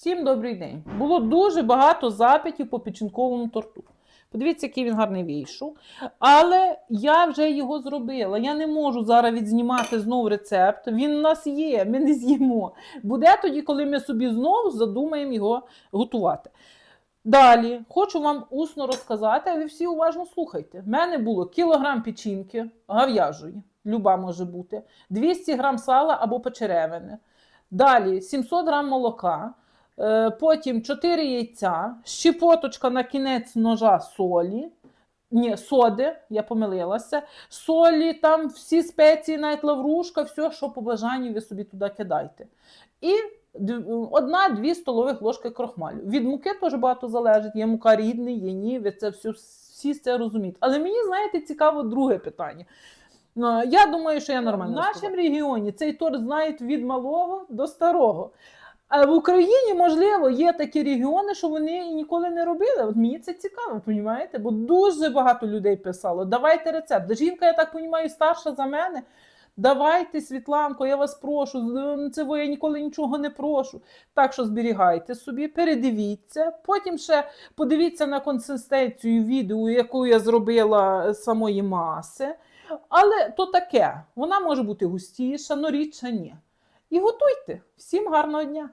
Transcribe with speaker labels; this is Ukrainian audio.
Speaker 1: Всім добрий день. Було дуже багато запитів по печінковому торту. Подивіться, який він гарний вийшов. Але я вже його зробила. Я не можу зараз відзнімати знову рецепт. Він у нас є, ми не з'їмо. Буде тоді, коли ми собі знову задумаємо його готувати. Далі хочу вам усно розказати, а ви всі уважно слухайте. В мене було кілограм печінки гав'яжої, люба може бути, 200 грам сала або печеревини. Далі 700 грам молока, потім 4 яйця, щепоточка на кінець ножа солі. Ні, соди, я помилилася. Солі, там всі спеції, навіть лаврушка, все, що по бажанню ви собі туди кидайте. І одна-дві столових ложки крохмалю. Від муки теж багато залежить. Є мука рідний, є ні, ви це все, всі це розуміють. Але мені, знаєте, цікаво друге питання. Ну, Я думаю, що я нормально. В нашому регіоні цей торт знають від малого до старого. А в Україні, можливо, є такі регіони, що вони і ніколи не робили. От мені це цікаво, розумієте? Бо дуже багато людей писало: давайте рецепт. Жінка, я так розумію, старша за мене. Давайте, Світланко, я вас прошу. Це я ніколи нічого не прошу. Так що зберігайте собі, передивіться. Потім ще подивіться на консистенцію відео, яку я зробила з самої маси. Але то таке, вона може бути густіша, но рідша ні. І готуйте. Всім гарного дня!